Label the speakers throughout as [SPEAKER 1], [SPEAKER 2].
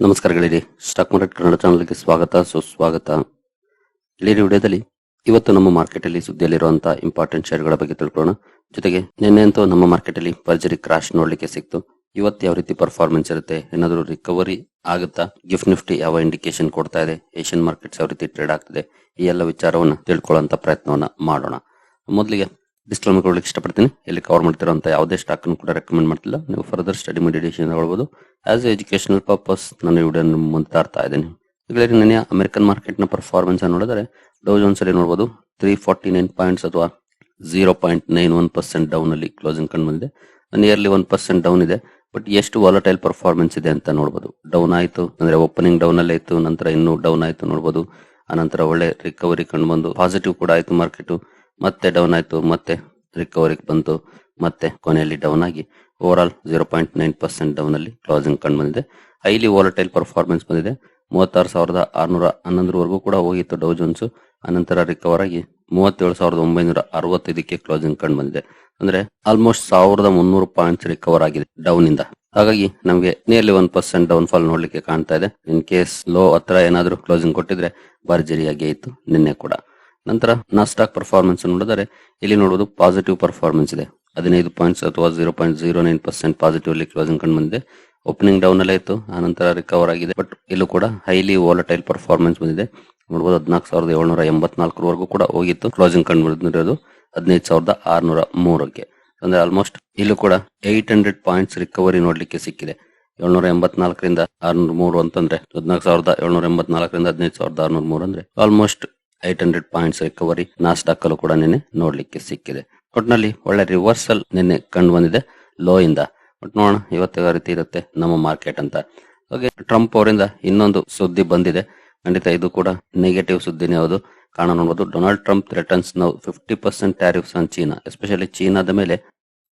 [SPEAKER 1] ನಮಸ್ಕಾರಗಳಿರಿ stock market Kannada ಚಾನಲ್ಗೆ ಸ್ವಾಗತ. ಸುಸ್ವಾಗತ. ಇಲ್ಲಿನ ವಿಡಿಯೋದಲ್ಲಿ ಇವತ್ತು ನಮ್ಮ ಮಾರ್ಕೆಟ್ ಅಲ್ಲಿ ಸುದ್ದಿಯಲ್ಲಿರುವಂತಹ ಇಂಪಾರ್ಟೆಂಟ್ ಶೇರ್ಗಳ ಬಗ್ಗೆ ತಿಳ್ಕೊಳ್ಳೋಣ. ಜೊತೆಗೆ ನಿನ್ನೆ ಅಂತೂ ನಮ್ಮ ಮಾರ್ಕೆಟ್ ಅಲ್ಲಿ ಭರ್ಜರಿ ಕ್ರಾಶ್ ನೋಡ್ಲಿಕ್ಕೆ ಸಿಕ್ತು. ಇವತ್ತು ಯಾವ ರೀತಿ ಪರ್ಫಾರ್ಮೆನ್ಸ್ ಇರುತ್ತೆ, ಏನಾದರೂ ರಿಕವರಿ ಆಗುತ್ತಾ? ಗಿಫ್ಟ್ ನಿಫ್ಟಿ ಯಾವ ಇಂಡಿಕೇಶನ್ ಕೊಡ್ತಾ ಇದೆ? ಏಷ್ಯನ್ ಮಾರ್ಕೆಟ್ಸ್ ಯಾವ ರೀತಿ ಟ್ರೇಡ್ ಆಗ್ತಿದೆ? ಈ ಎಲ್ಲ ವಿಚಾರವನ್ನು ತಿಳ್ಕೊಳ್ಳುವಂತ ಪ್ರಯತ್ನವನ್ನ ಮಾಡೋಣ. ಮೊದಲಿಗೆ ಡಿಸ್ಕ್ಲೈಮರ್ ಕೊಡ್ಲಿಕ್ಕೆ ಇಷ್ಟಪಡ್ತೀನಿ. ಇಲ್ಲಿ ಕವರ್ ಮಾಡ್ತಿರೋಂಥ ಯಾವುದೇ ಸ್ಟಾಕ್ ಕೂಡ ರೆಕಮೆಂಡ್ ಮಾಡ್ತಿಲ್ಲ. ನೀವು ಫರ್ದರ್ ಸ್ಟಡಿ ಮೆಡಿಟೇಷನ್ ಹೇಳ್ಬೋದು ಆಸ್ ಎ ಎಜುಕೇಶನಲ್ ಪರ್ಪಸ್ ನಾನು ಈ ವಿಡಿಯೋ ಮುಂದೆ ತರ್ತಾ ಇದ್ದೀನಿ. ಈಗಲೇ ನೆನೆಯ ಅಮೆರಿಕನ್ ಮಾರ್ಕೆಟ್ನ ಪರ್ಫಾರ್ಮೆನ್ಸ್ ನೋಡಿದರೆ ಡೌ ಜೋನ್ಸ್ ಅಲ್ಲಿ ನೋಡಬಹುದು ತ್ರೀ ಫಾರ್ಟಿ ನೈನ್ ಪಾಯಿಂಟ್ಸ್ ಅಥವಾ zero point nine one percent down ಅಲ್ಲಿ ಕ್ಲೋಸಿಂಗ್ ಕಂಡು ಬಂದಿದೆ. ನಿಯರ್ಲಿ ಒನ್ ಪರ್ಸೆಂಟ್ ಡೌನ್ ಇದೆ. ಬಟ್ ಎಷ್ಟು ವಾಲಟೈಲ್ ಪರ್ಫಾರ್ಮೆನ್ಸ್ ಇದೆ ಅಂತ ನೋಡಬಹುದು ಡೌನ್ ಆಯಿತು, ಅಂದ್ರೆ ಓಪನಿಂಗ್ ಡೌನ್ ಅಲ್ಲೇ ಇತ್ತು, ನಂತರ ಇನ್ನೂ ಡೌನ್ ಆಯಿತು ನೋಡಬಹುದು ಆನಂತರ ಒಳ್ಳೆ ರಿಕವರಿ ಕಂಡು ಬಂದು ಪಾಸಿಟಿವ್ ಕೂಡ ಆಯಿತು ಮಾರ್ಕೆಟ್ ಮತ್ತೆ ಡೌನ್ ಆಯ್ತು, ಮತ್ತೆ ರಿಕವರಿಗೆ ಬಂತು, ಮತ್ತೆ ಕೊನೆಯಲ್ಲಿ ಡೌನ್ ಆಗಿ over all zero point nine percent down ಅಲ್ಲಿ ಕ್ಲೋಸಿಂಗ್ ಕಂಡು ಬಂದಿದೆ. ಹೈಲಿ ವಾಲಟೈಲ್ ಪರ್ಫಾರ್ಮೆನ್ಸ್ ಬಂದಿದೆ. ಮೂವತ್ತಾರು ಸಾವಿರದ ಆರುನೂರ ಹನ್ನೊಂದರವರೆಗೂ ಕೂಡ ಹೋಗಿತ್ತು ಡೌ ಜೋನ್ಸ್ ಅನಂತರ ರಿಕವರ್ ಆಗಿ ಮೂವತ್ತೇಳು ಸಾವಿರದ ಒಂಬೈನೂರ ಅರವತ್ತೈದಕ್ಕೆ ಕ್ಲೋಸಿಂಗ್ ಕಂಡು ಬಂದಿದೆ. ಅಂದ್ರೆ ಆಲ್ಮೋಸ್ಟ್ ಸಾವಿರದ ಮುನ್ನೂರು ಪಾಯಿಂಟ್ಸ್ ರಿಕವರ್ ಆಗಿದೆ ಡೌನ್ ಇಂದ ಹಾಗಾಗಿ ನಮಗೆ nearly one percent down fall ನೋಡ್ಲಿಕ್ಕೆ ಕಾಣ್ತಾ ಇದೆ. ಇನ್ ಕೇಸ್ ಲೋ ಹತ್ರ ಏನಾದರೂ ಕ್ಲೋಸಿಂಗ್ ಕೊಟ್ಟಿದ್ರೆ ಭರ್ಜರಿಯಾಗಿ ಇತ್ತು ನಿನ್ನೆ ಕೂಡ. ನಂತರ ನಾಸ್ಟಾಕ್ ಪರ್ಫಾರ್ಮೆನ್ಸ್ ನೋಡಿದರೆ ಇಲ್ಲಿ ನೋಡುವುದು ಪಾಸಿಟಿವ್ ಪರ್ಫಾರ್ಮೆನ್ಸ್ ಇದೆ. ಹದಿನೈದು ಪಾಯಿಂಟ್ಸ್ ಅಥವಾ zero point zero nine percent positive ಅಲ್ಲಿ ಕ್ಲೋಸಿಂಗ್ ಕಂಡು ಬಂದಿದೆ. ಓಪನಿಂಗ್ ಡೌನ್ ಅಲ್ಲೇ ಇತ್ತು ಆನಂತರ ರಿಕವರ್ ಆಗಿದೆ. ಬಟ್ ಇಲ್ಲೂ ಕೂಡ ಹೈಲಿ ವಾಲಟೈಲ್ ಪರ್ಫಾರ್ಮೆನ್ಸ್ ಬಂದಿದೆ. ನೋಡಬಹುದು ಹದಿನಾಲ್ಕು ಸಾವಿರದ ಏಳ್ನೂರ ಎಂಬತ್ನಾಲ್ಕರವರೆಗೂ ಕೂಡ ಹೋಗಿತ್ತು. ಕ್ಲೋಸಿಂಗ್ ಕಂಡು ಬಂದಿರೋದು ಹದಿನೈದು ಸಾವಿರದ ಆರ್ನೂರ ಮೂರಕ್ಕೆ. ಅಂದ್ರೆ ಆಲ್ಮೋಸ್ಟ್ ಇಲ್ಲೂ ಕೂಡ ಏಟ್ ಹಂಡ್ರೆಡ್ ಪಾಯಿಂಟ್ಸ್ ರಿಕವರಿ ನೋಡ್ಲಿಕ್ಕೆ ಸಿಕ್ಕಿದೆ. ಏಳ್ನೂರ ಎಂಬತ್ನಾಲ್ಕರಿಂದ ಆರ್ನೂರ ಮೂರು ಅಂತಂದ್ರೆ, ಹದಿನಾಲ್ಕು ಸಾವಿರದ ಏಳ್ನೂರ ಎಂಬತ್ನಾಲ್ಕರಿಂದ ಹದಿನೈದು ಸಾವಿರದ ಆರ್ನೂರ ಮೂರು ಅಂದ್ರೆ almost eight hundred points recovery Nasdaq ಅಲ್ಲೂ ಕೂಡ ನಿನ್ನೆ ನೋಡ್ಲಿಕ್ಕೆ ಸಿಕ್ಕಿದೆ. ಒಟ್ನಲ್ಲಿ ಒಳ್ಳೆ ರಿವರ್ಸಲ್ ನಿನ್ನೆ ಕಂಡು ಬಂದಿದೆ ಲೋ ಇಂದ. ಬಟ್ ನೋಡೋಣ ಇವತ್ತು ಯಾವ ರೀತಿ ಇರುತ್ತೆ ನಮ್ಮ ಮಾರ್ಕೆಟ್ ಅಂತ. ಹಾಗೆ ಟ್ರಂಪ್ ಅವರಿಂದ ಇನ್ನೊಂದು ಸುದ್ದಿ ಬಂದಿದೆ. ಖಂಡಿತ ಇದು ಕೂಡ ನೆಗೆಟಿವ್ ಸುದ್ದಿನೇ ಹೌದು. ಕಾರಣ ನೋಡಬಹುದು ಡೊನಾಲ್ಡ್ ಟ್ರಂಪ್ ಥ್ರೆಟನ್ಸ್ ನಾವು fifty percent tariffs on China especially ಚೀನಾದ ಮೇಲೆ.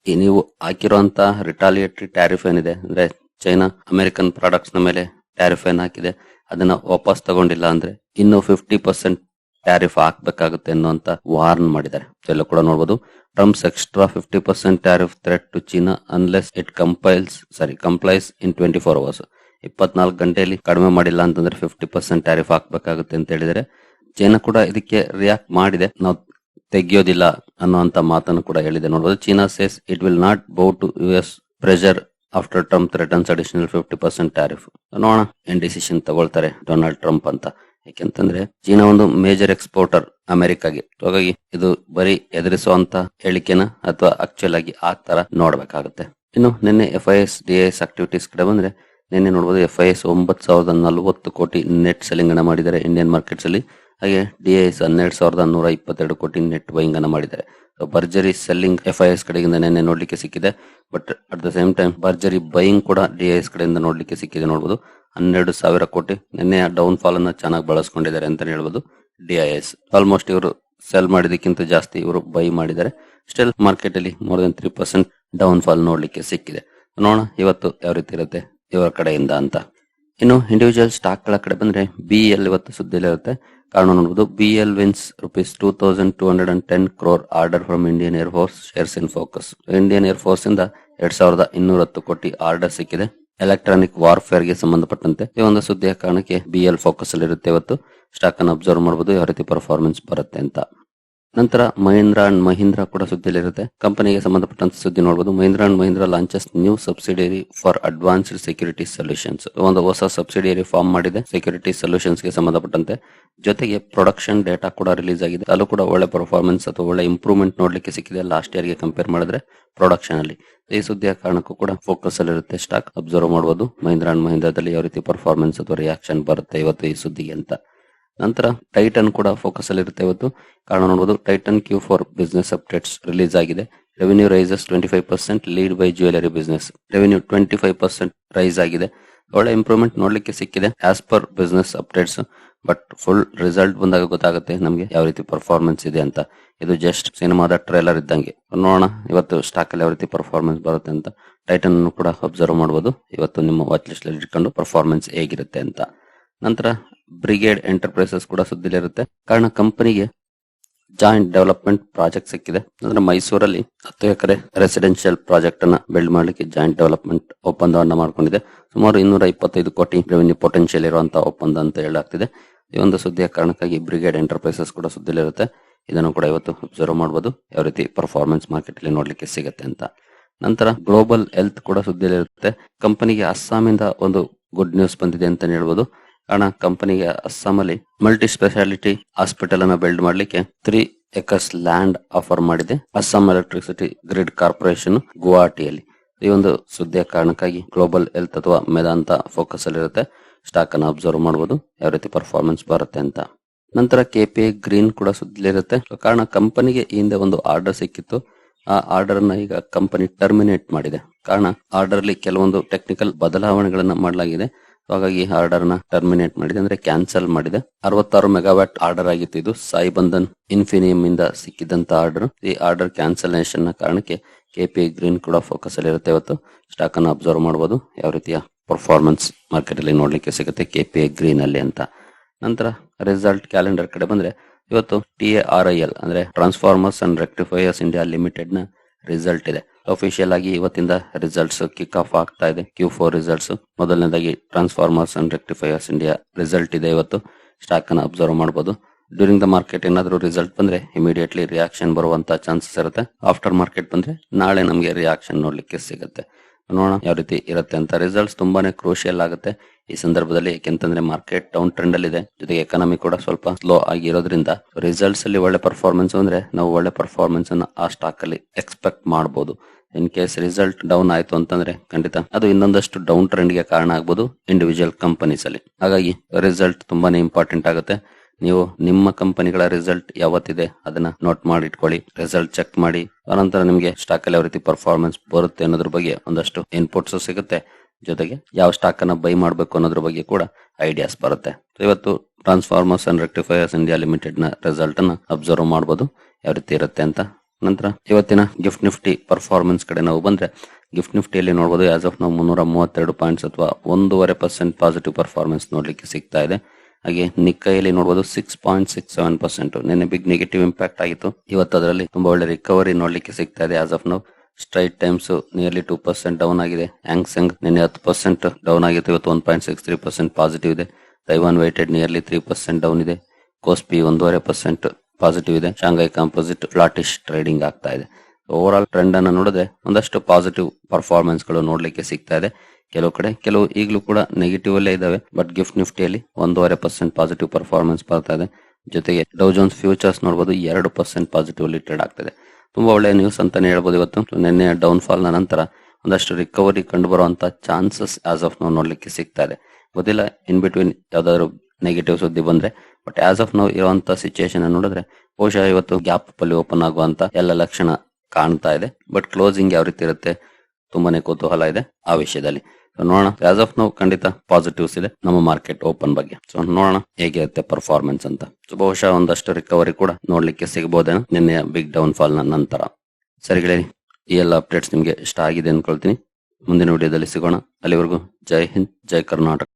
[SPEAKER 1] ನೀವು ಹಾಕಿರುವಂತಹ ರಿಟಾಲಿಯೇಟರಿ ಟ್ಯಾರಿಫ್ ಏನಿದೆ ಅಂದ್ರೆ ಚೈನಾ ಅಮೆರಿಕನ್ ಪ್ರಾಡಕ್ಟ್ಸ್ನ ಮೇಲೆ ಟ್ಯಾರಿಫ್ ಏನ್ ಹಾಕಿದೆ? ಅದನ್ನ ವಾಪಸ್ ತಗೊಂಡಿಲ್ಲ ಅಂದ್ರೆ ಇನ್ನು ಫಿಫ್ಟಿ ಪರ್ಸೆಂಟ್ ಟ್ಯಾರಿಫ್ ಹಾಕ್ಬೇಕಾಗುತ್ತೆ ಅನ್ನುವಂತ ವಾರ್ನ್ ಮಾಡಿದ್ದಾರೆ. ಎಲ್ಲ ಕೂಡ ನೋಡಬಹುದು Trump's extra fifty percent tariff threat to China unless it compiles sorry complies in twenty four hours ಇಪ್ಪತ್ನಾಲ್ಕು ಗಂಟೆಯಲ್ಲಿ ಕಡಿಮೆ ಮಾಡಿಲ್ಲ ಅಂತಂದ್ರೆ ಫಿಫ್ಟಿ ಪರ್ಸೆಂಟ್ ಟ್ಯಾರಿಫ್ ಹಾಕ್ಬೇಕಾಗುತ್ತೆ ಅಂತ ಹೇಳಿದರೆ ಚೀನಾ ಕೂಡ ಇದಕ್ಕೆ ರಿಯಾಕ್ಟ್ ಮಾಡಿದೆ. ನಾವು ತೆಗೆಯೋದಿಲ್ಲ ಅನ್ನುವಂತ ಮಾತನ್ನು ಕೂಡ ಹೇಳಿದೆ. ನೋಡಬಹುದು China says it will not bow to U S pressure after Trump threatens additional fifty percent tariff ನೋಡೋಣ ಏನ್ ಡಿಸಿಷನ್ ತಗೊಳ್ತಾರೆ ಡೊನಾಲ್ಡ್ ಟ್ರಂಪ್ ಅಂತ. ಯಾಕೆಂತಂದ್ರೆ ಚೀನಾ ಒಂದು ಮೇಜರ್ ಎಕ್ಸ್ಪೋರ್ಟರ್ ಅಮೆರಿಕಾಗೆ. ಹಾಗಾಗಿ ಇದು ಬರೀ ಎದುರಿಸುವಂತ ಹೇಳಿಕೆನ? ಅಥವಾ ಆಕ್ಚುಲ್ ಆಗಿ ಆ ತರ ನೋಡ್ಬೇಕಾಗುತ್ತೆ. ಇನ್ನು ನಿನ್ನೆ F I S D S activities ಕಡೆ ಬಂದ್ರೆ, ನಿನ್ನೆ ನೋಡಬಹುದು ಎಫ್ ಐ ಎಸ್ ಒಂಬತ್ತು ಸಾವಿರದ ನಲವತ್ತು ಕೋಟಿ ನೆಟ್ ಸೆಲ್ಲಿಂಗ್ ಅನ್ನ ಮಾಡಿದ್ದಾರೆ ಇಂಡಿಯನ್ ಮಾರ್ಕೆಟ್ಸ್ ಅಲ್ಲಿ. ಹಾಗೆ ಡಿ ಎಸ್ ಹನ್ನೆರಡು ಸಾವಿರದ ನೂರ ಇಪ್ಪತ್ತೆರಡು ಕೋಟಿ ನೆಟ್ ಬೈಯಿಂಗ್ ಅನ್ನ ಮಾಡಿದ್ದಾರೆ. ಬರ್ಜರಿ ಸೆಲ್ಲಿಂಗ್ ಎಫ್ ಐ ಎಸ್ ಕಡೆಯಿಂದ ನಿನ್ನೆ ನೋಡ್ಲಿಕ್ಕೆ ಸಿಕ್ಕಿದೆ. But at the same time ಭರ್ಜರಿ ಬೈಯಿಂಗ್ ಕೂಡ ಡಿ ಎಸ್ ಕಡೆಯಿಂದ ನೋಡ್ಲಿಕ್ಕೆ ಸಿಕ್ಕಿದೆ ನೋಡಬಹುದು ಹನ್ನೆರಡು ಸಾವಿರ ಕೋಟಿ ನಿನ್ನೆ ಡೌನ್ ಫಾಲ್ ಅನ್ನ ಚೆನ್ನಾಗಿ ಬಳಸ್ಕೊಂಡಿದ್ದಾರೆ ಅಂತ ಹೇಳ್ಬೋದು ಡಿಐಎಸ್ ಆಲ್ಮೋಸ್ಟ್ ಇವರು ಸೆಲ್ ಮಾಡಿದಕ್ಕಿಂತ ಜಾಸ್ತಿ ಇವರು ಬೈ ಮಾಡಿದ್ದಾರೆ. ಸ್ಟಿಲ್ ಮಾರ್ಕೆಟ್ ಅಲ್ಲಿ more than three percent down fall ನೋಡ್ಲಿಕ್ಕೆ ಸಿಕ್ಕಿದೆ. ನೋಡೋಣ ಇವತ್ತು ಯಾವ ರೀತಿ ಇರುತ್ತೆ ಇವರ ಕಡೆಯಿಂದ ಅಂತ. ಇನ್ನು ಇಂಡಿವಿಜುವಲ್ ಸ್ಟಾಕ್ಗಳ ಕಡೆ ಬಂದ್ರೆ ಬಿ ಎಲ್ ಇವತ್ತು ಸುದ್ದಿಯಲ್ಲಿ ಇರುತ್ತೆ. ಕಾರಣ ನೋಡಬಹುದು B L wins rupees two thousand two hundred and ten crore order from Indian Air Force shares in focus Indian Air Force ಇಂದ ಎರಡ್ ಸಾವಿರದ ಇನ್ನೂರ ಹತ್ತು ಕೋಟಿ ಆರ್ಡರ್ ಸಿಕ್ಕಿದೆ. ಎಲೆಕ್ಟ್ರಾನಿಕ್ ವಾರ್ಫೇರ್ಗೆ ಸಂಬಂಧಪಟ್ಟಂತೆ ಈ ಒಂದು ಸುದ್ದಿಯ ಕಾರಣಕ್ಕೆ ಬಿ ಎಲ್ ಫೋಕಸ್ ಅಲ್ಲಿ ಇರುತ್ತೆ ಇವತ್ತು. ಸ್ಟಾಕ್ ಅನ್ನು ಅಬ್ಸರ್ವ್ ಮಾಡಬಹುದು ಯಾವ ರೀತಿ ಪರ್ಫಾರ್ಮೆನ್ಸ್ ಬರುತ್ತೆ ಅಂತ. ನಂತರ ಮಹೇಂದ್ರ ಅಂಡ್ ಮಹೀಂದ್ರ ಕೂಡ ಸುದ್ದಿಯಲ್ಲಿರುತ್ತೆ. ಕಂಪನಿಗೆ ಸಂಬಂಧಪಟ್ಟಂತ ಸುದ್ದಿ ನೋಡಬಹುದು Mahindra and Mahindra launches new subsidiary for advanced security solutions. ಒಂದು ಹೊಸ ಸಬ್ಸಿಡಿಯರಿ ಫಾರ್ಮ್ ಮಾಡಿದೆ. ಸೆಕ್ಯೂರಿಟಿ ಸೊಲ್ಯೂಷನ್ಸ್ಗೆ ಸಂಬಂಧಪಟ್ಟಂತೆ. ಜೊತೆಗೆ ಪ್ರೊಡಕ್ಷನ್ ಡೇಟಾ ಕೂಡ ರಿಲೀಸ್ ಆಗಿದೆ. ಅಲ್ಲೂ ಕೂಡ ಒಳ್ಳೆ ಪರ್ಫಾರ್ಮೆನ್ಸ್ ಅಥವಾ ಒಳ್ಳೆ ಇಂಪ್ರೂವ್ಮೆಂಟ್ ನೋಡ್ಲಿಕ್ಕೆ ಸಿಕ್ಕಿದೆ. ಲಾಸ್ಟ್ ಇಯರ್ಗೆ ಕಂಪೇರ್ ಮಾಡಿದ್ರೆ ಪ್ರೊಡಕ್ಷನ್ ಅಲ್ಲಿ. ಈ ಸುದ್ದಿಯ ಕಾರಣಕ್ಕೂ ಕೂಡ ಫೋಕಸ್ ಅಲ್ಲಿ ಇರುತ್ತೆ. ಸ್ಟಾಕ್ ಅಬ್ಸರ್ವ್ ಮಾಡಬಹುದು ಮಹೀಂದ್ರ ಅಂಡ್ ಮಹೀಂದ್ರದಲ್ಲಿ ಯಾವ ರೀತಿ ಪರ್ಫಾರ್ಮೆನ್ಸ್ ಅಥವಾ ರಿಯಾಕ್ಷನ್ ಬರುತ್ತೆ ಇವತ್ತು ಈ ಸುದ್ದಿಗೆ ಅಂತ. ನಂತರ ಟೈಟನ್ ಕೂಡ ಫೋಕಸ್ ಅಲ್ಲಿ ಇರುತ್ತೆ ಇವತ್ತು. ಕಾರಣ ನೋಡಬಹುದು Titan Q four business updates release ಆಗಿದೆ. Revenue rises twenty five percent lead by jewellery business revenue twenty five percent rise ಆಗಿದೆ. ಒಳ್ಳೆ ಇಂಪ್ರೂವ್ಮೆಂಟ್ ನೋಡ್ಲಿಕ್ಕೆ ಸಿಕ್ಕಿದೆ as per business updates but full result ಬಂದಾಗ ಗೊತ್ತಾಗುತ್ತೆ ನಮಗೆ ಯಾವ ರೀತಿ ಪರ್ಫಾರ್ಮೆನ್ಸ್ ಇದೆ ಅಂತ. ಇದು ಜಸ್ಟ್ ಸಿನಿಮಾದ ಟ್ರೇಲರ್ ಇದ್ದಂಗೆ. ನೋಡೋಣ, ಇವತ್ತು ಸ್ಟಾಕ್ ಅಲ್ಲಿ ಯಾವ ರೀತಿ ಪರ್ಫಾರ್ಮೆನ್ಸ್ ಬರುತ್ತೆ ಅಂತ. ಟೈಟನ್ ಕೂಡ ಅಬ್ಸರ್ವ್ ಮಾಡಬಹುದು ಇವತ್ತು ನಿಮ್ಮ ವಾಚ್ ಲಿಸ್ಟ್ ಅಲ್ಲಿ ಇಟ್ಕೊಂಡು ಪರ್ಫಾರ್ಮೆನ್ಸ್ ಹೇಗಿರುತ್ತೆ ಅಂತ. ನಂತರ ಬ್ರಿಗೇಡ್ ಎಂಟರ್ಪ್ರೈಸಸ್ ಕೂಡ ಸುದ್ದಿಲಿರುತ್ತೆ. ಕಾರಣ ಕಂಪನಿಗೆ ಜಾಯಿಂಟ್ ಡೆವಲಪ್ಮೆಂಟ್ ಪ್ರಾಜೆಕ್ಟ್ ಸಿಕ್ಕಿದೆ. ಅಂದ್ರೆ ಮೈಸೂರಲ್ಲಿ ಹತ್ತು ಎಕರೆ ರೆಸಿಡೆನ್ಷಿಯಲ್ ಪ್ರಾಜೆಕ್ಟ್ ಅನ್ನ ಬಿಲ್ಡ್ ಮಾಡಲಿಕ್ಕೆ ಜಾಯಿಂಟ್ ಡೆವಲಪ್ಮೆಂಟ್ ಒಪ್ಪಂದವನ್ನ ಮಾಡಿಕೊಂಡಿದೆ. ಸುಮಾರು ಇನ್ನೂರ ಇಪ್ಪತ್ತೈದು ಕೋಟಿ ರೆವೆನ್ಯೂ ಪೊಟೆನ್ಶಿಯಲ್ ಇರುವಂತಹ ಒಪ್ಪಂದ ಅಂತ ಹೇಳಲಾಗ್ತಿದೆ. ಈ ಒಂದು ಸುದ್ದಿಯ ಕಾರಣಕ್ಕಾಗಿ ಬ್ರಿಗೇಡ್ ಎಂಟರ್ಪ್ರೈಸಸ್ ಕೂಡ ಸುದ್ದಿಲಿರುತ್ತೆ. ಇದನ್ನು ಕೂಡ ಇವತ್ತು ಅಬ್ಸರ್ವ್ ಮಾಡಬಹುದು ಯಾವ ರೀತಿ ಪರ್ಫಾರ್ಮೆನ್ಸ್ ಮಾರ್ಕೆಟ್ ಅಲ್ಲಿ ನೋಡ್ಲಿಕ್ಕೆ ಸಿಗುತ್ತೆ ಅಂತ. ನಂತರ ಗ್ಲೋಬಲ್ ಹೆಲ್ತ್ ಕೂಡ ಸುದ್ದಿಲಿರುತ್ತೆ. ಕಂಪನಿಗೆ ಅಸ್ಸಾಮಿಂದ ಒಂದು ಗುಡ್ ನ್ಯೂಸ್ ಬಂದಿದೆ ಅಂತ ಹೇಳ್ಬೋದು. ಕಾರಣ ಕಂಪನಿಗೆ ಅಸ್ಸಾಮಲ್ಲಿ ಮಲ್ಟಿ ಸ್ಪೆಷಾಲಿಟಿ ಹಾಸ್ಪಿಟಲ್ ಅನ್ನ ಬಿಲ್ಡ್ ಮಾಡ್ಲಿಕ್ಕೆ ತ್ರೀ ಎಕರ್ಸ್ ಲ್ಯಾಂಡ್ ಆಫರ್ ಮಾಡಿದೆ. ಅಸ್ಸಾಂ ಎಲೆಕ್ಟ್ರಿಸಿಟಿ ಗ್ರಿಡ್ ಕಾರ್ಪೊರೇಷನ್ ಗುವಾಹಟಿಯಲ್ಲಿ. ಈ ಒಂದು ಸುದ್ದಿಯ ಕಾರಣಕ್ಕಾಗಿ ಗ್ಲೋಬಲ್ ಹೆಲ್ತ್ ಅಥವಾ ಮೆದಾಂತ ಫೋಕಸ್ ಅಲ್ಲಿ ಇರುತ್ತೆ. ಸ್ಟಾಕ್ ಅನ್ನ ಅಬ್ಸರ್ವ್ ಮಾಡಬಹುದು ಯಾವ ರೀತಿ ಪರ್ಫಾರ್ಮೆನ್ಸ್ ಬರುತ್ತೆ ಅಂತ. ನಂತರ ಕೆಪಿ ಗ್ರೀನ್ ಕೂಡ ಸುದ್ದಿಲಿರುತ್ತೆ ಕಾರಣ ಕಂಪನಿಗೆ ಈ ಹಿಂದೆ ಒಂದು ಆರ್ಡರ್ ಸಿಕ್ಕಿತ್ತು. ಆ ಆರ್ಡರ್ ಅನ್ನ ಈಗ ಕಂಪನಿ ಟರ್ಮಿನೇಟ್ ಮಾಡಿದೆ. ಕಾರಣ ಆರ್ಡರ್ ಅಲ್ಲಿ ಕೆಲವೊಂದು ಟೆಕ್ನಿಕಲ್ ಬದಲಾವಣೆಗಳನ್ನ ಮಾಡಲಾಗಿದೆ. ಹಾಗಾಗಿ ಆರ್ಡರ್ನ ಟರ್ಮಿನೇಟ್ ಮಾಡಿದೆ. ಅಂದ್ರೆ ಕ್ಯಾನ್ಸಲ್ ಮಾಡಿದೆ. ಅರವತ್ತಾರು ಮೆಗಾವ್ಯಾಟ್ ಆರ್ಡರ್ ಆಗಿತ್ತು ಇದು. ಸಾಯಿ ಬಂಧನ್ ಇನ್ಫಿನಿಯಂ ಇಂದ ಸಿಕ್ಕಿದಂತ ಆರ್ಡರ್ ಈ ಆರ್ಡರ್ ಕ್ಯಾನ್ಸಲೇಷನ್ನ ಕಾರಣಕ್ಕೆ ಕೆಪಿ ಗ್ರೀನ್ ಕೂಡ ಫೋಕಸ್ ಅಲ್ಲಿ ಇರುತ್ತೆ ಇವತ್ತು. ಸ್ಟಾಕ್ ಅನ್ನು ಅಬ್ಸರ್ವ್ ಮಾಡಬಹುದು ಯಾವ ರೀತಿಯ ಪರ್ಫಾರ್ಮೆನ್ಸ್ ಮಾರ್ಕೆಟ್ ಅಲ್ಲಿ ನೋಡ್ಲಿಕ್ಕೆ ಸಿಗುತ್ತೆ ಕೆಪಿ ಗ್ರೀನ್ ಅಲ್ಲಿ ಅಂತ. ನಂತರ ರಿಸಲ್ಟ್ ಕ್ಯಾಲೆಂಡರ್ ಕಡೆ ಬಂದ್ರೆ ಇವತ್ತು T A R I L ಅಂದ್ರೆ ಟ್ರಾನ್ಸ್ಫಾರ್ಮರ್ಸ್ ಅಂಡ್ ರೆಕ್ಟಿಫೈಯರ್ಸ್ ಇಂಡಿಯಾ ಲಿಮಿಟೆಡ್ನ ರಿಸಲ್ಟ್ ಇದೆ. ಅಫಿಷಿಯಲ್ ಆಗಿ ಇವತ್ತಿಂದ ರಿಸಲ್ಟ್ಸ್ ಕಿಕ್ ಆಫ್ ಆಗ್ತಾ ಇದೆ. ಕ್ಯೂ ಫೋರ್ ರಿಸಲ್ಟ್ಸ್ ಮೊದಲನೇದಾಗಿ transformers and rectifiers India result ಇದೆ ಇವತ್ತು. ಸ್ಟಾಕ್ ಅನ್ನು ಅಬ್ಸರ್ವ್ ಮಾಡಬಹುದು ಡ್ಯೂರಿಂಗ್ ದ ಮಾರ್ಕೆಟ್ ಏನಾದರೂ ರಿಸಲ್ಟ್ ಬಂದ್ರೆ ಇಮಿಡಿಯೇಟ್ಲಿ ರಿಯಾಕ್ಷನ್ ಬರುವಂತ ಚಾನ್ಸಸ್ ಇರುತ್ತೆ. ಆಫ್ಟರ್ ಮಾರ್ಕೆಟ್ ಬಂದ್ರೆ ನಾಳೆ ನಮಗೆ ರಿಯಾಕ್ಷನ್ ನೋಡ್ಲಿಕ್ಕೆ ಸಿಗುತ್ತೆ. ನೋಡೋಣ ಯಾವ ರೀತಿ ಇರುತ್ತೆ ಅಂತ. ರಿಸಲ್ಟ್ಸ್ ತುಂಬಾನೇ ಕ್ರೂಷಿಯಲ್ ಆಗುತ್ತೆ. ಈ ಸಂದರ್ಭದಲ್ಲಿ ಯಾಕೆಂತಂದ್ರೆ ಮಾರ್ಕೆಟ್ ಡೌನ್ ಟ್ರೆಂಡ್ ಅಲ್ಲಿ ಇದೆ ಜೊತೆಗೆ ಎಕಾನಮಿ ಕೂಡ ಸ್ವಲ್ಪ ಸ್ಲೋ ಆಗಿರೋದ್ರಿಂದ ರಿಸಲ್ಟ್ಸ್ ಅಲ್ಲಿ ಒಳ್ಳೆ ಪರ್ಫಾರ್ಮೆನ್ಸ್ ಅಂದ್ರೆ ನಾವು ಒಳ್ಳೆ ಪರ್ಫಾರ್ಮೆನ್ಸ್ ಅನ್ನ ಆ ಸ್ಟಾಕ್ ಅಲ್ಲಿ ಎಕ್ಸ್ಪೆಕ್ಟ್ ಮಾಡಬಹುದು ಇನ್ ಕೇಸ್ ರಿಸಲ್ಟ್ ಡೌನ್ ಆಯ್ತು ಅಂತಂದ್ರೆ ಖಂಡಿತ ಅದು ಇನ್ನೊಂದಷ್ಟು ಡೌನ್ ಟ್ರೆಂಡ್ಗೆ ಕಾರಣ ಆಗ್ಬೋದು ಇಂಡಿವಿಜುವಲ್ ಕಂಪನೀಸ್ ಅಲ್ಲಿ. ಹಾಗಾಗಿ ರಿಸಲ್ಟ್ ತುಂಬಾನೇ ಇಂಪಾರ್ಟೆಂಟ್ ಆಗುತ್ತೆ. ನೀವು ನಿಮ್ಮ ಕಂಪನಿಗಳ ರಿಸಲ್ಟ್ ಯಾವತ್ತಿದೆ ಅದನ್ನ ನೋಟ್ ಮಾಡಿ ಇಟ್ಕೊಳ್ಳಿ ರಿಸಲ್ಟ್ ಚೆಕ್ ಮಾಡಿ ಅನಂತರ ನಿಮಗೆ ಸ್ಟಾಕ್ ಅಲ್ಲಿ ಯಾವ ರೀತಿ ಪರ್ಫಾರ್ಮೆನ್ಸ್ ಬರುತ್ತೆ ಅನ್ನೋದ್ರ ಬಗ್ಗೆ ಒಂದಷ್ಟು ಇನ್ಪುಟ್ಸ್ ಸಿಗುತ್ತೆ. ಜೊತೆಗೆ ಯಾವ ಸ್ಟಾಕ್ ಅನ್ನ ಬೈ ಮಾಡಬೇಕು ಅನ್ನೋದ್ರ ಬಗ್ಗೆ ಕೂಡ ಐಡಿಯಾಸ್ ಬರುತ್ತೆ. ಇವತ್ತು ಟ್ರಾನ್ಸ್ಫಾರ್ಮರ್ಸ್ ಅಂಡ್ ರೆಕ್ಟಿಫೈಯರ್ಸ್ ಇಂಡಿಯಾ ಲಿಮಿಟೆಡ್ನ ರಿಸಲ್ಟ್ ಅನ್ನ ಅಬ್ಸರ್ವ್ ಮಾಡಬಹುದು ಯಾವ ರೀತಿ ಇರುತ್ತೆ ಅಂತ. ನಂತರ ಇವತ್ತಿನ ಗಿಫ್ಟ್ ನಿಫ್ಟಿ ಪರ್ಫಾರ್ಮೆನ್ಸ್ ಕಡೆ ನಾವು ಬಂದ್ರೆ ಗಿಫ್ಟ್ ನಿಫ್ಟಿಯಲ್ಲಿ ನೋಡಬಹುದು ಆಸ್ ಆಫ್ ನಾವು ಮುನ್ನೂರ ಮೂವತ್ತೆರಡು ಪಾಯಿಂಟ್ಸ್ ಅಥವಾ ಒಂದೂವರೆ ಪರ್ಸೆಂಟ್ ಪಾಸಿಟಿವ್ ಪರ್ಫಾರ್ಮೆನ್ಸ್ ನೋಡ್ಲಿಕ್ಕೆ ಸಿಗ್ತಾ ಇದೆ. ಹಾಗೆ ನಿಕ್ಕೈಯಲ್ಲಿ ನೋಡಬಹುದು six point six seven percent ನಿನ್ನೆ ಬಿಗ್ ನೆಗೆಟಿವ್ ಇಂಪ್ಯಾಕ್ಟ್ ಆಗಿತ್ತು. ಇವತ್ತು ಅದರಲ್ಲಿ ತುಂಬಾ ಒಳ್ಳೆ ರಿಕವರಿ ನೋಡ್ಲಿಕ್ಕೆ ಸಿಗ್ತಾ ಇದೆ as of now Straits Times nearly two percent down ಆಗಿದೆ. ಹ್ಯಾಂಗ್ಸೆಂಗ್ ನಿನ್ನೆ ಹತ್ತು ಪರ್ಸೆಂಟ್ ಡೌನ್ ಆಗಿತ್ತು. ಇವತ್ತು one point six three percent positive ಇದೆ. Taiwan weighted nearly three percent down ಇದೆ. ಕೋಸ್ಪಿ ಒಂದೂವರೆ ಪರ್ಸೆಂಟ್ ಪಾಸಿಟಿವ್ ಇದೆ. ಶಾಂಘೈ ಕಾಂಪೋಸಿಟ್ ಫ್ಲಾಟಿಶ್ ಟ್ರೇಡಿಂಗ್ ಆಗ್ತಾ ಇದೆ. ಓವರ್ ಆಲ್ ಟ್ರೆಂಡ್ ಅನ್ನು ನೋಡಿದ್ರೆ ಒಂದಷ್ಟು ಪಾಸಿಟಿವ್ ಪರ್ಫಾರ್ಮೆನ್ಸ್ಗಳು ನೋಡ್ಲಿಕ್ಕೆ ಸಿಗ್ತಾ ಇದೆ. ಕೆಲವು ಕಡೆ, ಕೆಲವು ಈಗಲೂ ಕೂಡ ನೆಗೆಟಿವ್ ಅಲ್ಲೇ ಇದಾವೆ ಬಟ್ ಗಿಫ್ಟ್ ನಿಫ್ಟಿಯಲ್ಲಿ ಒಂದೂವರೆ ಪರ್ಸೆಂಟ್ ಪಾಸಿಟಿವ್ ಪರ್ಫಾರ್ಮೆನ್ಸ್ ಬರ್ತಾ ಇದೆ. ಜೊತೆಗೆ ಡೌಜೋನ್ಸ್ ಫ್ಯೂಚರ್ಸ್ ನೋಡಬಹುದು ಎರಡು ಪರ್ಸೆಂಟ್ ಪಾಸಿಟಿವ್ ಅಲ್ಲಿ ಟ್ರೇಡ್ ಆಗ್ತದೆ. ತುಂಬಾ ಒಳ್ಳೆಯ ನ್ಯೂಸ್ ಅಂತಾನೆ ಹೇಳ್ಬೋದು ಇವತ್ತು. ನಿನ್ನೆ ಡೌನ್ ಫಾಲ್ ನಂತರ ಒಂದಷ್ಟು ರಿಕವರಿ ಕಂಡು ಬರುವಂತ ಚಾನ್ಸಸ್ ಆಸ್ ಆಫ್ ನಾವು ನೋಡ್ಲಿಕ್ಕೆ ಸಿಗ್ತಾ ಇದೆ. ಗೊತ್ತಿಲ್ಲ ಇನ್ ಬಿಟ್ವೀನ್ ಯಾವ್ದಾದ್ರು ನೆಗೆಟಿವ್ ಸುದ್ದಿ ಬಂದ್ರೆ ಬಟ್ ಆಸ್ ಆಫ್ ನಾವು ಇರುವಂತ ಸಿಚುಯೇಷನ್ ನೋಡಿದ್ರೆ, ಬಹುಶಃ ಇವತ್ತು ಗ್ಯಾಪ್ ಅಲ್ಲಿ ಓಪನ್ ಆಗುವಂತ ಎಲ್ಲ ಲಕ್ಷಣ ಕಾಣ್ತಾ ಇದೆ. ಬಟ್ ಕ್ಲೋಸಿಂಗ್ ಯಾವ ರೀತಿ ಇರುತ್ತೆ? ತುಂಬಾನೇ ಕುತೂಹಲ ಇದೆ ಆ ವಿಷಯದಲ್ಲಿ. ನೋಡೋಣ. ಆಸ್ ಆಫ್ ನಾವು ಖಂಡಿತ ಪಾಸಿಟಿವ್ಸ್ ಇದೆ. ನಮ್ಮ ಮಾರ್ಕೆಟ್ ಓಪನ್ ಬಗ್ಗೆ. ಸೊ ನೋಡೋಣ ಹೇಗಿರುತ್ತೆ ಪರ್ಫಾರ್ಮೆನ್ಸ್ ಅಂತ. ಸೊ ಬಹುಶಃ ಒಂದಷ್ಟು ರಿಕವರಿ ಕೂಡ ನೋಡ್ಲಿಕ್ಕೆ ಸಿಗಬಹುದೇನೋ ನಿನ್ನೆ ಬಿಗ್ ಡೌನ್ ಫಾಲ್ನ ನಂತರ. ಸರಿ ಗೆಳೆಯರಿ, ಈ ಎಲ್ಲ ಅಪ್ಡೇಟ್ಸ್ ನಿಮ್ಗೆ ಇಷ್ಟ ಆಗಿದೆ ಅನ್ಕೊಳ್ತೀನಿ. ಮುಂದಿನ ವಿಡಿಯೋದಲ್ಲಿ ಸಿಗೋಣ. ಅಲ್ಲಿವರೆಗೂ ಜೈ ಹಿಂದ್, ಜೈ ಕರ್ನಾಟಕ.